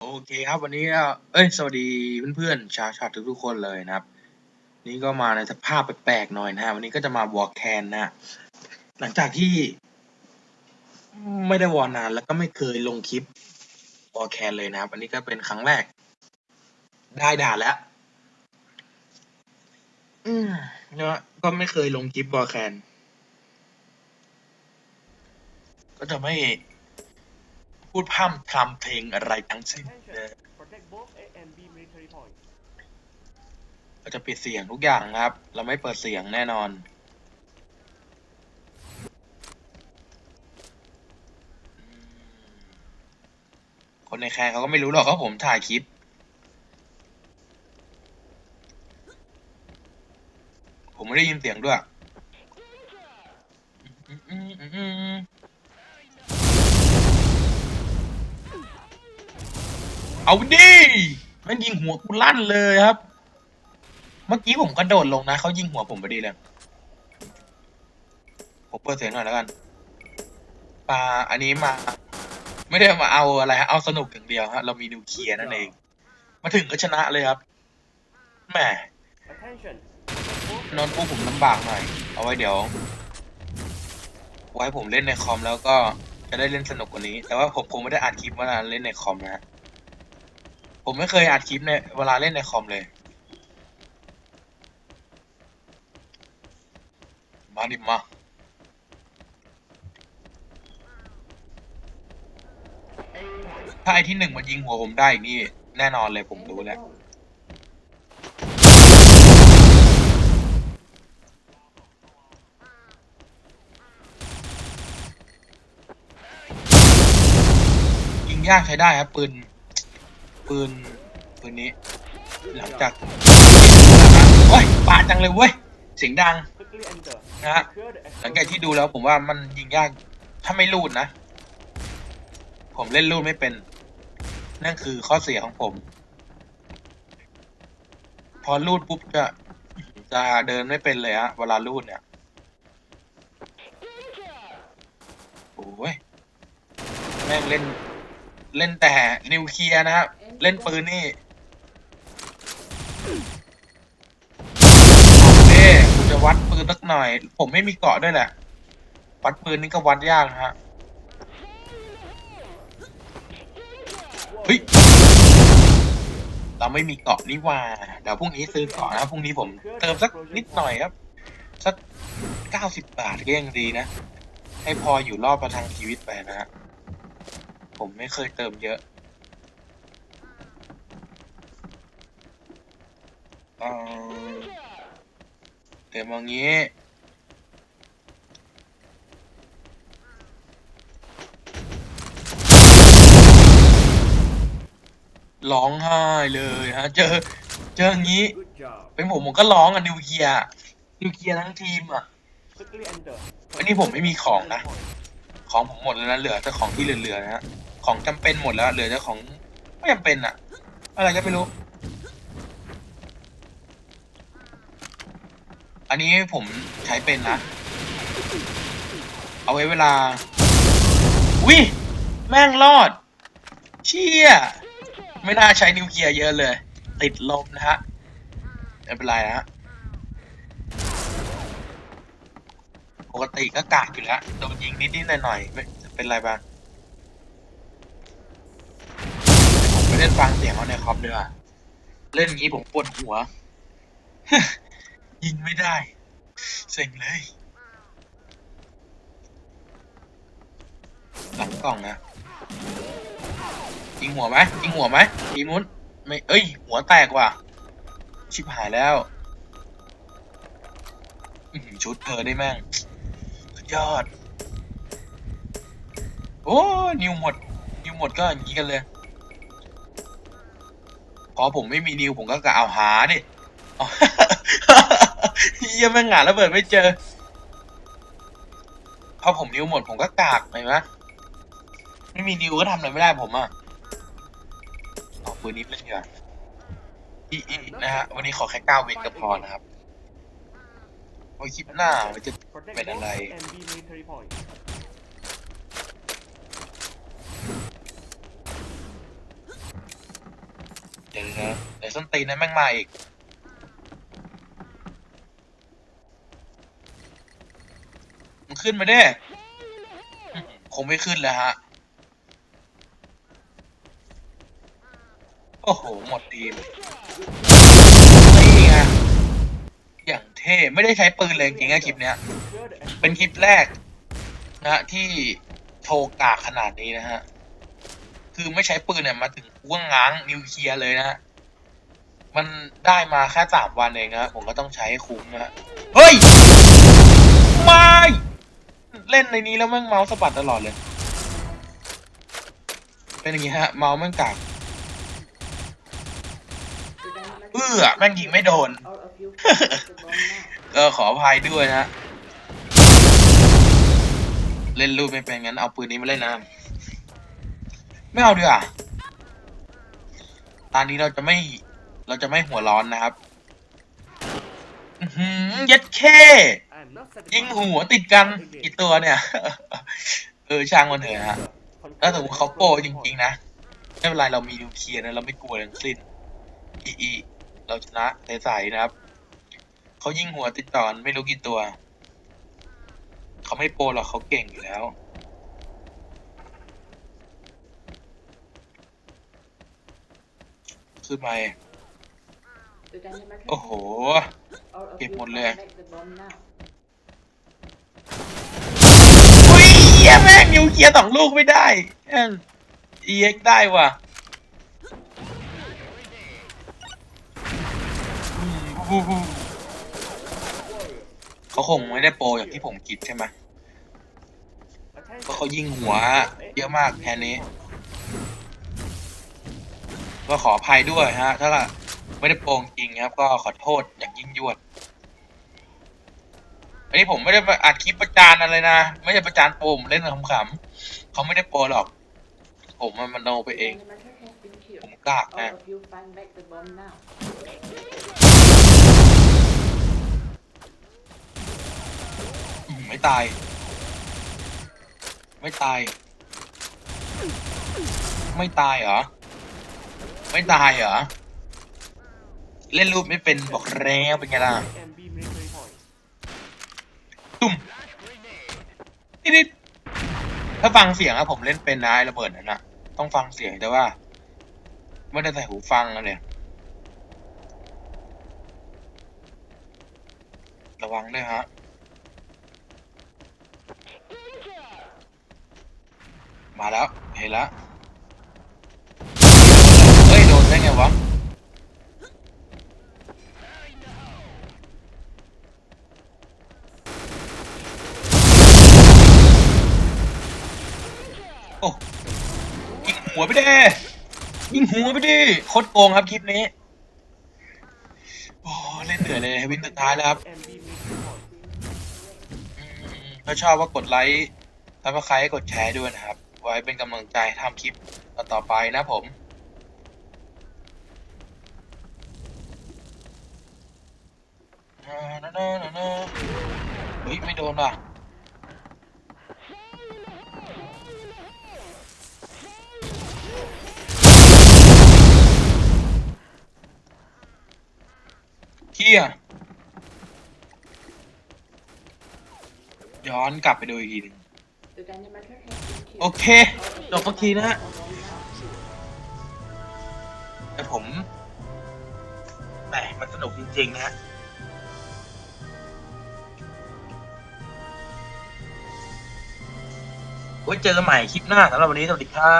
โอเคครับ วันนี้ก็ เอ้ย สวัสดีเพื่อนๆ ชาวชาติทุกๆคนเลยนะครับ นี่ก็มาในสภาพแปลกๆหน่อยนะฮะ วันนี้ก็จะมาวอลแคนนะฮะหลังจากที่ ไม่ได้วอลนานแล้วก็ไม่เคยลงคลิปวอลแคนเลยนะครับอันนี้ก็เป็นครั้งแรก ได้ด่าแล้ว อืมนะก็ไม่เคยลงคลิปวอลแคน ก็จะไม่ พูดพร่ำทำเพลงอะไรทั้งสิ้นเราจะปิดเสียงทุกอย่างนะครับ เราไม่เปิดเสียงแน่นอนคนในแคร์เขาก็ไม่รู้หรอกว่าผมถ่ายคลิป ผมไม่ได้ยินเสียงด้วย เอาดิมันยิงหัวกูลั่นเลยครับ เมื่อกี้ผมกระโดดลงนะเขายิงหัวผมพอดีเลยผมเปิดเสียงหน่อยแล้วกันปลาอันนี้มา ไม่ได้มาเอาอะไรฮะเอาสนุกอย่างเดียวฮะเรามีนิวเคลียร์นั่นเอง มาถึงก็ชนะเลยครับแหม Attention. Protect both โนอนปุ๊บผมลำบากหน่อย เอาไว้เดี๋ยว ไว้ผมเล่นในคอมแล้วก็จะได้เล่นสนุกกว่านี้ แต่ว่าผมคงไม่ได้อัดคลิปเวลาเล่นในคอมนะฮะ ผมไม่เคยอัดคลิปในเวลาเล่นในคอมเลย มาดิมาถ้าไอที่หนึ่งมันยิงหัวผมได้อีกนี่แน่นอนเลยผมรู้แล้ว ยิงยากใช้ได้ครับปืน ปืนปืนนี้ หลังจากโอ้ยปาดจังเลยเว้ยเสียงดังนะฮะหลังจากที่ดูแล้วผมว่ามันยิงยากถ้าไม่รูดนะ ผมเล่นรูดไม่เป็น นั่นคือข้อเสียของผม พอรูดปุ๊บจะจะเดินไม่เป็นเลยฮะเวลารูดเนี่ยโอ้ยแม่งเล่นเล่นแต่นิวเคลียร์นะครับ เล่นปืนนี่เอาเด้กูจะวัดปืนสักหน่อย ผมไม่มีเกาะด้วยแหละ วัดปืนนี่ก็วัดยากนะฮะเฮ้ยเราไม่มีเกาะนี่ว่าเดี๋ยวพรุ่งนี้ซื้อเกาะนะพรุ่งนี้ผมเติมสักนิดหน่อยครับ สักเก้าสิบบาทก็ยังดีนะ ให้พออยู่รอดประทังชีวิตไปนะฮะผมไม่เคยเติมเยอะ เอ่เติมอย่างนี้ร้องไห้เลยฮะ เจอ เจออย่างนี้ เป็นผมผมก็ร้องอะนิวเคลียร์นิวเคลียร์ทั้งทีมอะอันนี้ผมไม่มีของนะ ของผมหมดแล้วนะเหลือแต่ของที่เหลือๆนะฮะ ของจำเป็นหมดแล้ว เหลือแต่ของไม่จำเป็นอะ อะไรก็ไม่รู้ อันนี้ผมใช้เป็นนะ เอาไว้เวลาวิแม่งรอด เชี่ย ไม่น่าใช้นิวเคลียร์เยอะเลย ติดลมนะฮะไม่เป็นไรนะฮะปกติก็กากอยู่แล้วโดนยิงนิดๆหน่อยๆไม่เป็นไรบ้างผมไปเล่นฟังเสียงเขาในคอมดีกว่าเล่นอย่างนี้ผมปวดหัว ยิงไม่ได้เซ็งเลย หลังกล่องนะยิงหัวไหมยิงหัวไหมทีมนู้นไม่เอ้ย หัวแตกว่ะ ชิบหายแล้วชุดเธอได้แม่งสุดยอด โอ้ นิวหมด นิวหมดก็อย่างนี้กันเลย พอผมไม่มีนิวผมก็กะเอาหาดิ เยี่ยแม่งหาระเบิดไม่เจอ พอผมนิวหมดผมก็กากเห็นไหมไม่มีนิวก็ทำอะไรไม่ได้ผมอะเอาปืนนี้เล่นดีกว่อีอีนะฮะ วันนี้ขอแค่เก้าเวกก็พอนะครับไว้คลิปหน้ามันจะ Protect Bên both này. A and B military points. เดี๋ยวนะเดี๋ยวส้นตีนนั้นแม่งมาอีก มัน ขึ้นมาได้คงไม่ขึ้นแล้วฮะ โอ้โห หมดทีมนี่ไงอย่างเท่ไม่ได้ใช้ปืนเลยจริงๆอะคลิปเนี้ย เป็นคลิปแรก นะฮะที่โชว์กากขนาดนี้นะฮะ คือไม่ใช้ปืนเนี่ยมาถึงว่างง้างนิวเคลียร์เลยนะฮะ มันได้มาแค่สามวันเองนะผมก็ต้องใช้ให้คุ้มนะฮะ เฮ้ย ไม่ เล่นในนี้แล้วแม่งเมาส์สะบัดตลอดเลย เป็นอย่างงี้ฮะ เมาส์แม่งกากเอื้อแม่งยิงไม่โดนเออขออภัยด้วยนะ เล่นรูปไม่เป็นงั้นเอาปืนนี้มาเล่นนะ ไม่เอาดีกว่าตอนนี้เราจะไม่เราจะไม่หัวร้อนนะครับอือเย็ดเค I'm not satisfied. ยิงหัวติดกันกี่ตัวเนี่ย เออช่างมันเถอะฮะถ้าสมมติเขาโปรจริง ๆ นะ ไม่เป็นไรเรามีนิวเคลียร์นะ เราไม่กลัวทั้งสิ้นอีอีเราชนะใสๆนะครับ เขายิงหัวติดต่อนไม่รู้กี่ตัว เขาไม่โปรหรอกเขาเก่งอยู่แล้วขึ้นมาโอ้โห เก็บหมดเลย เคลียร์สองลูกไม่ได้แม่ง EX ได้ว่ะเขาคงไม่ได้โปรอย่างที่ผมคิดใช่ไหมเพราะเขายิงหัวเยอะมากแค่นี้ ก็ขออภัยด้วยฮะ ถ้าไม่ได้โปรจริงครับ ก็ขอโทษอย่างยิ่งยวด อันนี้ผมไม่ได้อัดคลิปประจานอะไรนะ ไม่ใช่ประจานโปรผมเล่นขำๆ เขาไม่ได้โปรหรอก ผมมันมันโนไปเอง ผมกล้ากนะอืมไม่ตาย ไม่ตาย ไม่ตายเหรอ ไม่ตายเหรอ เล่นรูปไม่เป็นบอกแล้วเป็นไงล่ะ MB military point. ตุ้มนิดนิด ถ้าฟังเสียงอะผมเล่นเป็นนะไอ้ระเบิดนั่นอะต้องฟังเสียงแต่ว่า ไม่ได้ใส่หูฟังอะเนี่ยระวังด้วยฮะมาแล้วเห็นแล้วเฮ้ยโดนได้ไงวะ โอ้ยิง หัวไปดิยิงหัวไปดิโคตรโกงครับคลิปนี้โอ้เล่นเหนื่อยเลยวินสุดท้ายแล้วครับถ้าชอบก็กดไลค์ถ้าใครให้กดแชร์ด้วยนะครับ ไว้เป็นกำลังใจทำคลิปต่อไปนะผมเฮ้ยไม่โดนว่ะ ฮียย้อนกลับไปดูอีกทีหนึงโอเค จบสักทีนะฮะแต่ผมแหมมันสนุกจริง ๆ นะฮะไว้เจอกันใหม่คลิปหน้าสำหรับวันนี้ สวัสดีครับ